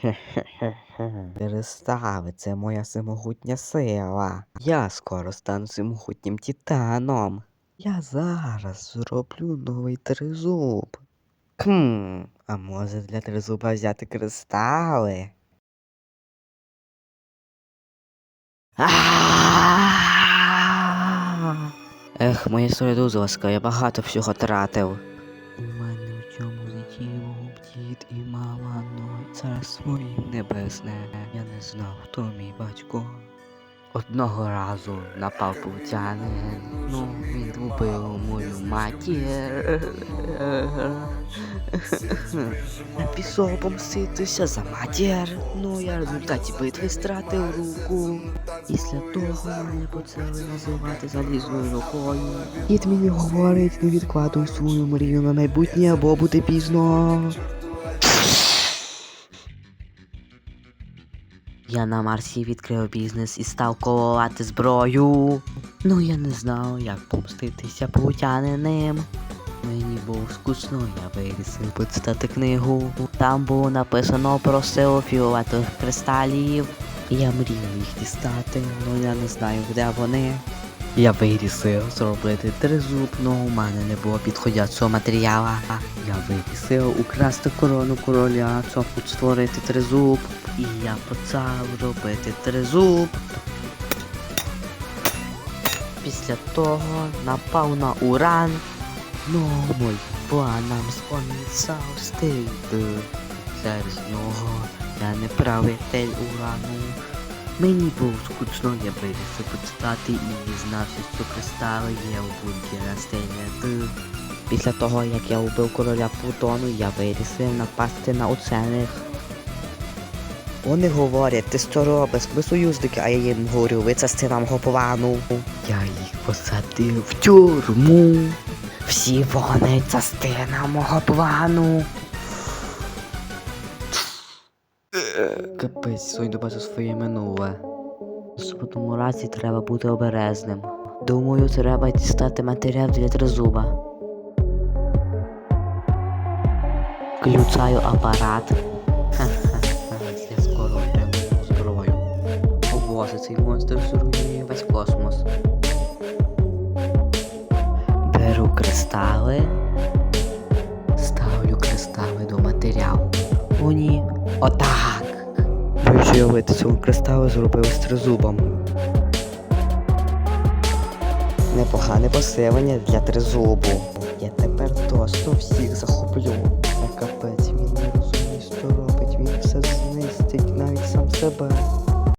Кристали, це моя всемогутня сила. Я скоро стану всемогутнім титаном. Я зараз зроблю новий тризуб. Хм, а може для тризуба взяти кристали? Ех, моє солодузласка, я багато всього тратив. Ну царство їм небесне. Я не знав, хто мій батько. Одного разу напав путянин, ну він убив мою матір. Пішов помститися за матір. Ну я результаті битви стратив руку. Після того мене почали називати залізною рукою. Дід мені говорить, не відкладуй свою мрію на майбутнє, або буде пізно. Я на Марсі відкрив бізнес і став ковувати зброю. Ну я не знав, як помститися путяниним. Мені було скучно, я вирішив почитати книгу. Там було написано про силу кристалів. Я мрію їх дістати, але я не знаю, де вони. Я вирішив зробити тризуб, але у мене не було підходящого матеріала. Я вирішив украсти корону короля, щоб створити тризуб. І я почав робити тризуб. Після того напав на уран. Ну, мой планам спонсав стиль. Через нього я не правитель урану. Мені було скучно, я вирішив почитати і дізнався, що кристали є у бункері растення. Після того, як я убив короля Плутону, я вирішив напасти на учених. Вони говорять, ти що робиш, ми союзники, а я їм говорю, ви частина мого плану. Я їх посадив в тюрму. Всі вони частина мого плану. Капець, сьогодні бачу своє минуле. В жодному разі треба бути обережним. Думаю, треба дістати матеріал для тризуба. Включаю апарат. Ха-ха-ха, я скоро отримую зброю. О боже, цей монстр зруйнує весь космос. Беру кристали. Ставлю кристали до матеріалу. О ні. Отак. Ви уявити, цього кристалу, зробив з тризубом. Непогане посилення для тризубу. Я тепер тосто всіх захоплю. На капець, він не розуміє, що робить, він все знистить, навіть сам себе.